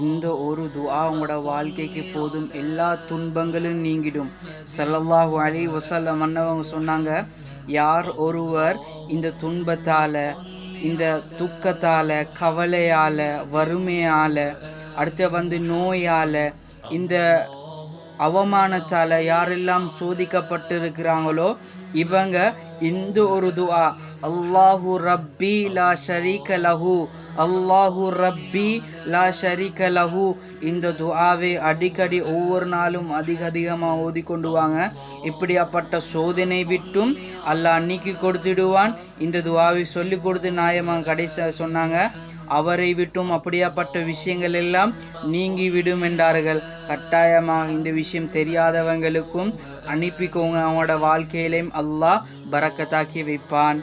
இந்த ஒரு துஆ உங்களோட வாழ்க்கைக்கு போதும். எல்லா துன்பங்களும் நீங்கிடும். ஸல்லல்லாஹு அலி வஸல்லம் மன்னவங்க சொன்னாங்க யார் ஒருவர் இந்த துன்பத்தால் இந்த துக்கத்தால் கவலையால் வறுமையால் அடுத்து வந்து நோயால் இந்த அவமானத்தால் யாரெல்லாம் சோதிக்கப்பட்டிருக்கிறாங்களோ இவங்க இந்த ஒரு துஆ. அல்லாஹு ரப்பி லா ஷரீக லஹு. அல்லாஹு ரப்பி லா ஷரீக லஹு. இந்த துஆவை அடிக்கடி ஒவ்வொரு நாளும் அதிக அதிகமாக ஓதிக்கொண்டு வாங்க. இப்படியாப்பட்ட சோதனை விட்டும் அல்லாஹ் நீக்கி கொடுத்துடுவான். இந்த துஆவை சொல்லி கொடுத்து நாயமாக கடைசியாக சொன்னாங்க. அவரை விட்டும் அப்படியாப்பட்ட விஷயங்கள் எல்லாம் நீங்கிவிடும் என்றார்கள். கட்டாயமாக இந்த விஷயம் தெரியாதவங்களுக்கும் அனுப்பிக்கோங்க. அவங்களோட வாழ்க்கையிலையும் அல்லாஹ் பறக்கத்தாக்கி வைப்பான்.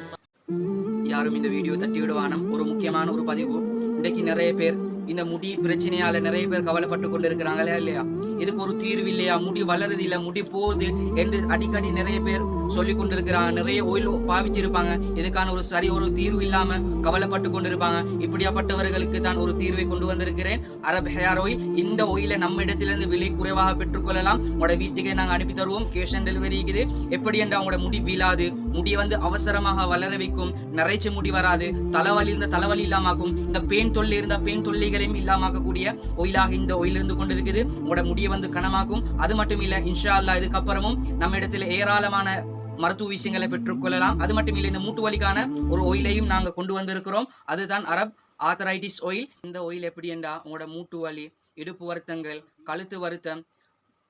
யாரும் இந்த வீடியோ தட்டி விடுவானம் ஒரு முக்கியமான ஒரு பதிவு. இன்றைக்கு நிறைய பேர் இந்த முடி பிரச்சனையால நிறைய பேர் கவலைப்பட்டு கொண்டு இருக்கிறாங்களா இல்லையா? இதுக்கு ஒரு தீர்வு இல்லையா? முடி வளருது இல்லை முடி போகுது என்று அடிக்கடி நிறைய பேர் சொல்லி கொண்டிருக்கிறாங்க. நிறைய ஒயில் பாவிச்சிருப்பாங்க. இதுக்கான ஒரு சரி ஒரு தீர்வு இல்லாம கவலைப்பட்டு கொண்டிருப்பாங்க. இப்படியாப்பட்டவர்களுக்கு தான் ஒரு தீர்வை கொண்டு வந்திருக்கிறேன். அரப் ஹேர் ஆயில் இந்த ஒயிலை நம்ம இடத்திலிருந்து விலை குறைவாக பெற்றுக்கொள்ளலாம் உங்களோட வீட்டுக்கே நாங்கள் அனுப்பி தருவோம். கேஷ் ஆன் டெலிவரி இருக்குது. எப்படி என்று அவங்களோட முடி வீழாது. முடி வந்து அவசரமாக வளர வைக்கும். நிறைச்ச முடி வராது. தலைவலி இருந்த தலைவலி இல்லாமாக்கும் இந்த பெயின் தொல்லை இருந்த பெயின் தொல்லை தொல்லைகளையும் இல்லாமக்கக்கூடிய ஒயிலாக இந்த ஒயில் இருந்து கொண்டிருக்குது. உங்களோட முடியை வந்து கனமாக்கும். அது மட்டும் இல்ல இன்ஷா அல்லா இதுக்கப்புறமும் நம்ம இடத்துல ஏராளமான மருத்துவ விஷயங்களை பெற்றுக்கொள்ளலாம் அது மட்டும் இல்லை இந்த மூட்டு வலிக்கான ஒரு ஒயிலையும் நாங்கள் கொண்டு வந்திருக்கிறோம். அதுதான் அரப் ஆத்தரைட்டிஸ் ஒயில். இந்த ஒயில் எப்படி என்றா உங்களோட மூட்டு வலி இடுப்பு வருத்தங்கள் கழுத்து வருத்தம்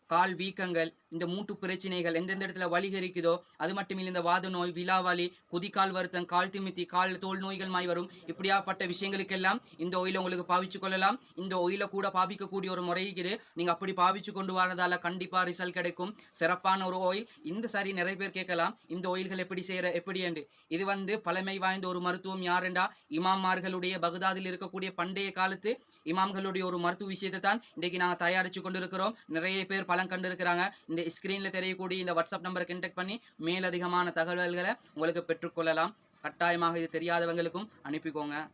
கால் வீக்கங்கள் இந்த மூட்டு பிரச்சனைகள் எந்தெந்த இடத்துல வலிகரிக்குதோ அது மட்டும் இல்லை இந்த வாத நோய் விலாவலி குதிக்கால் வருத்தம் கால் திமித்தி கால் தோல் நோய்கள் மாய் வரும். இப்படியாப்பட்ட விஷயங்களுக்கெல்லாம் இந்த ஒயிலை உங்களுக்கு பாவிச்சு கொள்ளலாம். இந்த ஒயிலை கூட பாவிக்கக்கூடிய ஒரு முறை இருக்குது நீங்கள் அப்படி பாவிச்சு கொண்டு வரதால கண்டிப்பாக ரிசல்ட் கிடைக்கும். சிறப்பான ஒரு ஆயில் இந்த சாரி நிறைய பேர் கேட்கலாம். இந்த ஒயில்கள் எப்படி செய்கிற எப்படி என்று. இது வந்து பழமை வாய்ந்த ஒரு மருத்துவம் யாரெண்டா? இமாமார்களுடைய பகுதாதில் இருக்கக்கூடிய பண்டைய காலத்து இமாம்களுடைய ஒரு மருத்துவ விஷயத்தை தான் இன்றைக்கு நாங்கள் தயாரித்து கொண்டிருக்கிறோம். நிறைய பேர் பலன் கண்டிருக்கிறாங்க இந்த ஸ்க்ரீனில் தெரியக்கூடிய இந்த வாட்ஸ்அப் நம்பரை கண்டெக்ட் பண்ணி மேலதிகமான தகவல்களை உங்களுக்கு பெற்றுக்கொள்ளலாம். கட்டாயமாக இது தெரியாதவங்களுக்கும் அனுப்பிக்கோங்க.